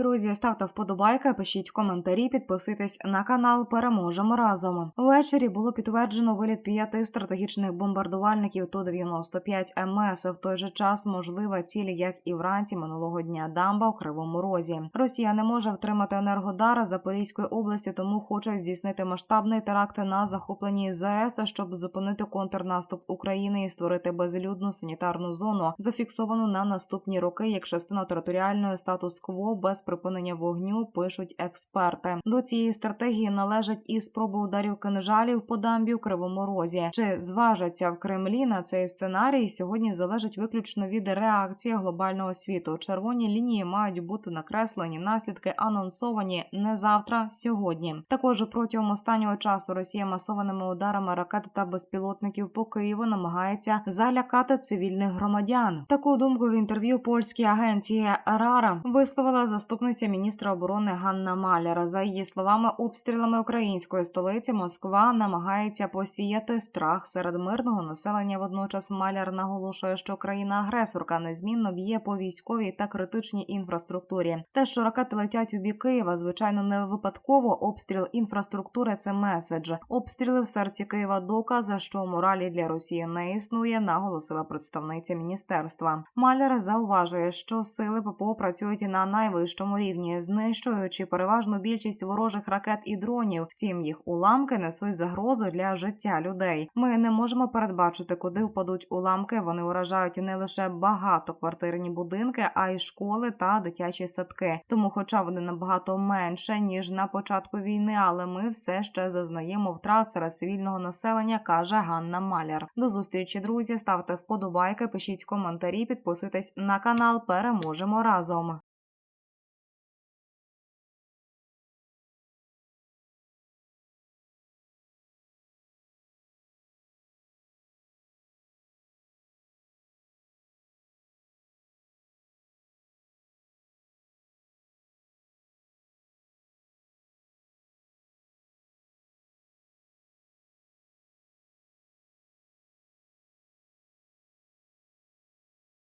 Друзі, ставте вподобайки, пишіть коментарі, підписуйтесь на канал. Переможемо разом. Ввечері було підтверджено виліт п'яти стратегічних бомбардувальників ту 95 МС. В той же час можлива ціль, як і вранці минулого дня дамба у кривому розі. Росія не може втримати енергодар Запорізької області, тому хоче здійснити масштабний теракт на захопленій ЗАЕС, щоб зупинити контрнаступ України і створити безлюдну санітарну зону, зафіксовану на наступні роки як частина територіальної статус-кво без припинення вогню. Пишуть експерти. До цієї стратегії належать і спроби ударів кинжалів по дамбі в кривому розі. Чи зважаться в Кремлі на цей сценарій? Сьогодні залежить виключно від реакції глобального світу. Червоні лінії мають бути накреслені, наслідки анонсовані не завтра, сьогодні. Також протягом останнього часу Росія масованими ударами ракет та безпілотників по Києву намагається залякати цивільних громадян. Таку думку в інтерв'ю польській агенції Рара висловила заступниця міністра оборони Ганна Маляр. За її словами, обстрілами української столиці Москва намагається посіяти страх серед мирного населення. Водночас Маляр наголошує, що країна-агресорка незмінно б'є по військовій та критичній інфраструктурі. Те, що ракети летять у бік Києва, звичайно, не випадково. Обстріл інфраструктури це меседж. Обстріли в серці Києва доказ, що моралі для Росії не існує, наголосила представниця міністерства. Маляр зауважує, що сили ППО працюють на найвищому рівні, знищуючи переважну більшість ворожих ракет і дронів. Втім, їх уламки несуть загрозу для життя людей. Ми не можемо передбачити, куди впадуть уламки. Вони уражають не лише багатоквартирні будинки, а й школи та дитячі садки. Тому, хоча вони набагато менше ніж на початку війни, але ми все ще зазнаємо втрат серед цивільного населення, каже Ганна Маляр. До зустрічі, друзі. Ставте вподобайки, пишіть коментарі, підписуйтесь на канал. Переможемо разом.